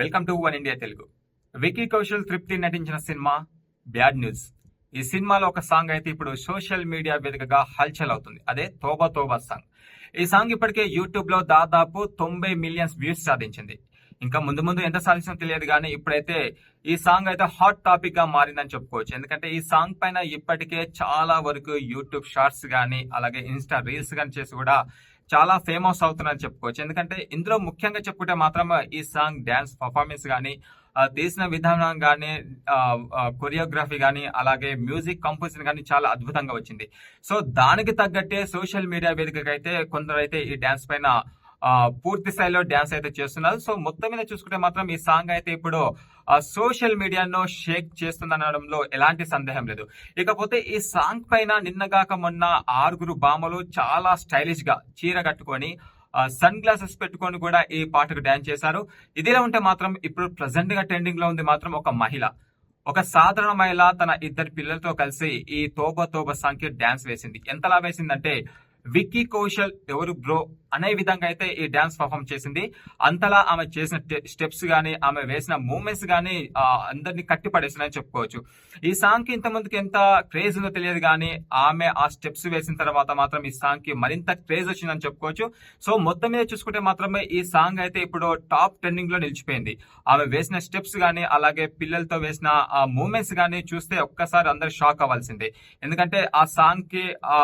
Welcome to one India Telugu. Vicky Kaushal Tripti నటించిన cinema bad news. ఈ సినిమాలో ఒక సాంగ్ అయితే ఇప్పుడు సోషల్ మీడియా వేదికగా హల్చల్ అవుతుంది. అదే తోబా తోబా సాంగ్. ఈ సాంగ్ ఇప్పటికే యూట్యూబ్లో దాదాపు తొంభై మిలియన్స్ వ్యూస్ సాధించింది. ఇంకా ముందు ముందు ఎంత సాధించిందో తెలియదు కానీ ఇప్పుడైతే ఈ సాంగ్ అయితే హాట్ టాపిక్గా మారిందని చెప్పుకోవచ్చు. ఎందుకంటే ఈ సాంగ్ పైన ఇప్పటికే చాలా వరకు యూట్యూబ్ షార్ట్స్ కానీ అలాగే ఇన్స్టా రీల్స్ కానీ చేసి కూడా చాలా ఫేమస్ అవుతున్నారని చెప్పుకోవచ్చు. ఎందుకంటే ఇందులో ముఖ్యంగా చెప్పుకుంటే మాత్రం ఈ సాంగ్ డ్యాన్స్ పర్ఫార్మెన్స్ కానీ తీసిన విధానం కానీ కొరియోగ్రఫీ కానీ అలాగే మ్యూజిక్ కంపోజిషన్ కానీ చాలా అద్భుతంగా వచ్చింది. సో దానికి తగ్గట్టే సోషల్ మీడియా వేదికగా అయితే ఈ డ్యాన్స్ పైన పూర్తి స్థాయిలో డ్యాన్స్ అయితే చేస్తున్నారు. సో మొత్తం మీద చూసుకుంటే మాత్రం ఈ సాంగ్ అయితే ఇప్పుడు సోషల్ మీడియాను షేక్ చేస్తుందనడంలో ఎలాంటి సందేహం లేదు. ఇకపోతే ఈ సాంగ్ పైన నిన్నగాక మొన్న ఆరుగురు బామలు చాలా స్టైలిష్గా చీర కట్టుకొని సన్ గ్లాసెస్ పెట్టుకొని కూడా ఈ పాటకు డ్యాన్స్ చేశారు. ఇదిలా ఉంటే మాత్రం ఇప్పుడు ప్రజెంట్గా ట్రెండింగ్లో ఉంది మాత్రం ఒక మహిళ. ఒక సాధారణ మహిళ తన ఇద్దరు పిల్లలతో కలిసి ఈ తోబ తోబ సాంగ్కి డ్యాన్స్ వేసింది. ఎంతలా వేసిందంటే విక్కీ కౌశల్ ఎవరు బ్రో అనే విధంగా అయితే ఈ డ్యాన్స్ పర్ఫామ్ చేసింది. అంతలా ఆమె చేసిన స్టెప్స్ కానీ ఆమె వేసిన మూమెంట్స్ కానీ అందరినీ కట్టి పడేసినాయని చెప్పుకోవచ్చు. ఈ సాంగ్కి ఇంతమందికి ఎంత క్రేజ్ ఉందో తెలియదు కానీ ఆమె ఆ స్టెప్స్ వేసిన తర్వాత మాత్రం ఈ సాంగ్కి మరింత క్రేజ్ వచ్చిందని చెప్పుకోవచ్చు. సో మొత్తం మీద చూసుకుంటే మాత్రమే ఈ సాంగ్ అయితే ఇప్పుడు టాప్ ట్రెండింగ్లో నిలిచిపోయింది. ఆమె వేసిన స్టెప్స్ కానీ అలాగే పిల్లలతో వేసిన ఆ మూమెంట్స్ కానీ చూస్తే ఒక్కసారి అందరు షాక్ అవ్వాల్సిందే. ఎందుకంటే ఆ సాంగ్కి ఆ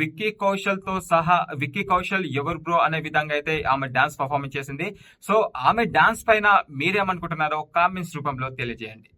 విక్కీ కౌశల్తో సహా విక్కీ కౌశల్ ఎవరు బ్రో అనే విధంగా అయితే ఆమె డాన్స్ పర్ఫార్మెన్స్ చేసింది. సో ఆమె డాన్స్ పైన మీరేమనుకుంటున్నారో కామెంట్స్ రూపంలో తెలియజేయండి.